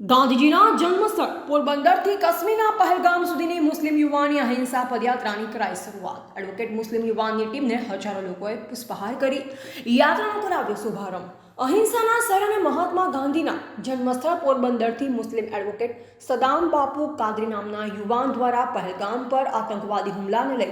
ગાંધીજીના જન્મસ્થળ પોરબંદરથી કાશ્મીરના પહેલગામ સુધીની મુસ્લિમ યુવાની અહિંસા પદયાત્રાની કરાઈ શરૂઆત. એડવોકેટ મુસ્લિમ યુવાનની ટીમને હજારો લોકોએ પુષ્પહાર કરી. યાત્રાનો કરાવ્યો શુભારંભ. અહિંસાના સર અને મહાત્મા ગાંધીના જન્મસ્થળ પોરબંદરથી મુસ્લિમ એડવોકેટ સદામ બાપુ કાદરી નામના યુવાન દ્વારા પહેલગામ પર આતંકવાદી હુમલાને લઈ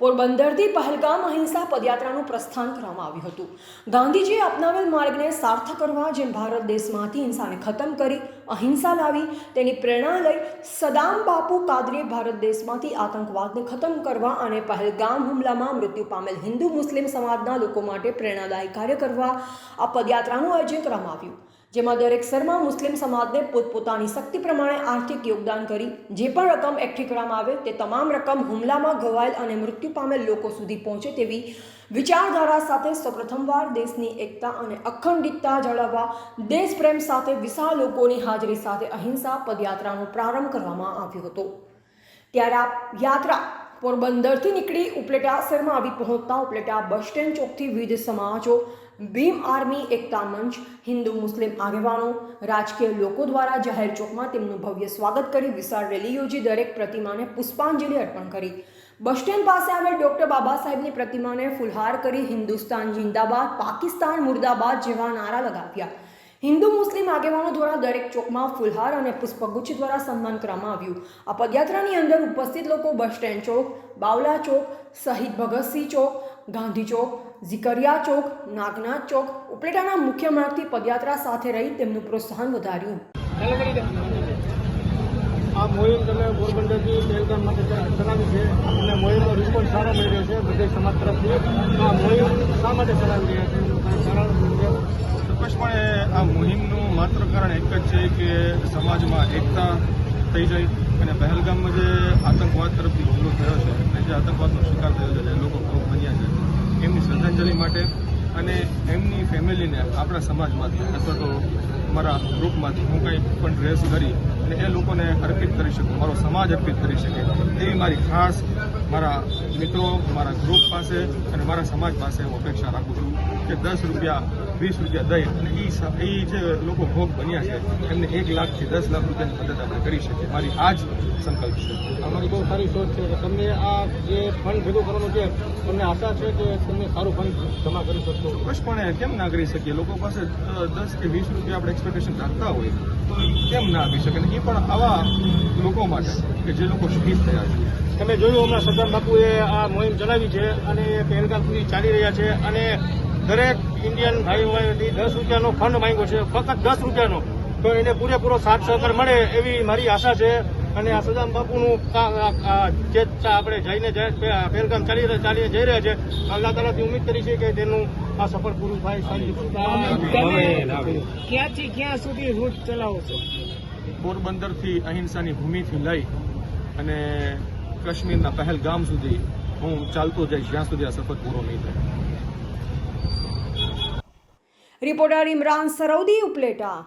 પોરબંદરથી પહેલગામ અહિંસા પદયાત્રાનું પ્રસ્થાન કરવામાં આવ્યું હતું. ગાંધીજીએ અપનાવેલ માર્ગને સાર્થક કરવા જેમ ભારત દેશમાંથી હિંસાને ખતમ કરી, અહિંસા લાવી, તેની પ્રેરણા લઈ સદામ બાપુ કાદરીએ ભારત દેશમાંથી આતંકવાદને ખતમ કરવા અને પહેલગામ હુમલામાં મૃત્યુ પામેલ હિન્દુ મુસ્લિમ સમાજના લોકો માટે પ્રેરણાદાયી કાર્ય કરવા આ પદયાત્રાનું આયોજન કરવામાં આવ્યું, જેમાં દરેક સરમાં મુસ્લિમ સમાજને પોતપોતાની શક્તિ પ્રમાણે આર્થિક યોગદાન કરી જે પણ રકમ એકઠી કરવામાં આવે તે તમામ રકમ હુમલામાં ઘવાયેલ અને મૃત્યુ પામેલ લોકો સુધી પહોંચે તેવી વિચારધારા સાથે સૌપ્રથમવાર દેશની એકતા અને અખંડિતતા જાળવવા, દેશપ્રેમ સાથે વિશાળ લોકોની હાજરી સાથે અહિંસા પદયાત્રાનો પ્રારંભ કરવામાં આવ્યો હતો. ત્યારે આ યાત્રા પોરબંદરથી નીકળી ઉપલેટા શહેરમાં આવી પહોંચતા ઉપલેટા બસ સ્ટેન્ડ ચોકથી વિવિધ સમાજો, ભીમ આર્મી, એકતા મંચ, હિન્દુ, મુસ્લિમ આગેવાનો, રાજકીય લોકો દ્વારા જાહેર ચોકમાં તેમનું ભવ્ય સ્વાગત કરી વિશાળ રેલી યોજી દરેક પ્રતિમાને પુષ્પાંજલિ અર્પણ કરી. બસ સ્ટેન્ડ પાસે આવેલ ડૉક્ટર બાબા સાહેબની પ્રતિમાને ફુલહાર કરી હિન્દુસ્તાન, જિંદાબાદ, પાકિસ્તાન, મુર્દાબાદ જેવા નારા લગાવ્યા. હિન્દુ મુસ્લિમ આગેવાનો દ્વારા દરેક ચોકમાં ફુલહાર અને પુષ્પગુચ્છ દ્વારા સન્માન કરવામાં આવ્યું. આ પદયાત્રાની અંદર ઉપસ્થિત લોકો બસ સ્ટેન્ડ ચોક, બાવલા ચોક, શહીદ ભગતસિંહ ચોક, ગાંધી ચોક, ઝિકરિયા ચોક, નાગનાથ ચોક, ઉપલેટાના મુખ્ય માર્ગથી પદયાત્રા સાથે રહી તેમનું પ્રોત્સાહન વધાર્યું. આ મોહિમ તમે પોરબંદરથી પહેલગામ માટે ચલાવી છે, અને મોહિમનો રિસ્પોન્સ સારો મળી રહ્યો છે, બધે સમાજ તરફથી. આ મોહિમ શા માટે ચલાવી રહ્યા છે? કારણ ચોક્કસપણે આ મુહિમનું માત્ર કારણ એક જ છે કે સમાજમાં એકતા થઈ જાય અને પહેલગામમાં જે આતંકવાદ તરફથી હુમલો થયો છે અને જે આતંકવાદનો શિકાર થયો છે, જે લોકો ખૂબ બન્યા છે, એમની શ્રદ્ધાંજલિ માટે અને એમની ફેમિલીને આપણા સમાજમાંથી અથવા તો મારા ગ્રુપમાંથી હું કંઈ પણ ડ્રેસ કરી અને એ લોકોને અર્પિત કરી શકું, મારો સમાજ અર્પિત કરી શકે, એવી મારી ખાસ મારા મિત્રો મારા ગ્રુપ પાસે અને મારા સમાજ પાસે હું અપેક્ષા રાખું છું કે દસ રૂપિયા વીસ રૂપિયા દઈ અને એ એ જે લોકો ભોગ બન્યા છે એમને એક લાખથી દસ લાખ રૂપિયાની મદદ આપણે કરી શકીએ. મારી આ જ સંકલ્પ છે. અમારી બહુ સારી સોચ છે. તમને આ જે ફંડ ભેગું કરવાનું છે તમને આશા છે કે તમે સારું ફંડ જમા કરી શકશો? ચોક્કસપણે કેમ ના કરી શકીએ? લોકો પાસે દસ કે વીસ રૂપિયા આપણે એક્સપેક્ટેશન રાખતા હોય તો કેમ ના આપી શકે? એ પણ આવા લોકો માટે કે જે લોકો શહીદ થયા છે. તમે જોયું હમણાં સરદાર બાપુએ આ મોહિમ ચલાવી છે અને એ પહેલગામ સુધી ચાલી રહ્યા છે અને દરેક ઇન્ડિયન ભાઈઓથી દસ રૂપિયાનો ફંડ માંગ્યો છે ફક્ત દસ રૂપિયાનો. તો એને પૂરેપૂરો સાથ સહકાર મળે એવી મારી આશા છે અને આ સદામ બાપુનું જે આપણે જઈને પહેલગામ ચાલી ચાલી જઈ રહ્યા છે અલ્લાહ તાલાથી ઉમ્મીદ કરી છે કે તેનું આ સફળ પૂરું થાય. ક્યાંથી ક્યાં સુધી રૂટ ચલાવો છો? પોરબંદરથી અહિંસાની ભૂમિથી લઈ અને કાશ્મીરના પહેલગામ સુધી હું ચાલતો જઈશ, જ્યાં સુધી આ સફર પૂરો નહીં થાય. રિપોર્ટર ઇમરાન સરૌદી ઉપલેટા.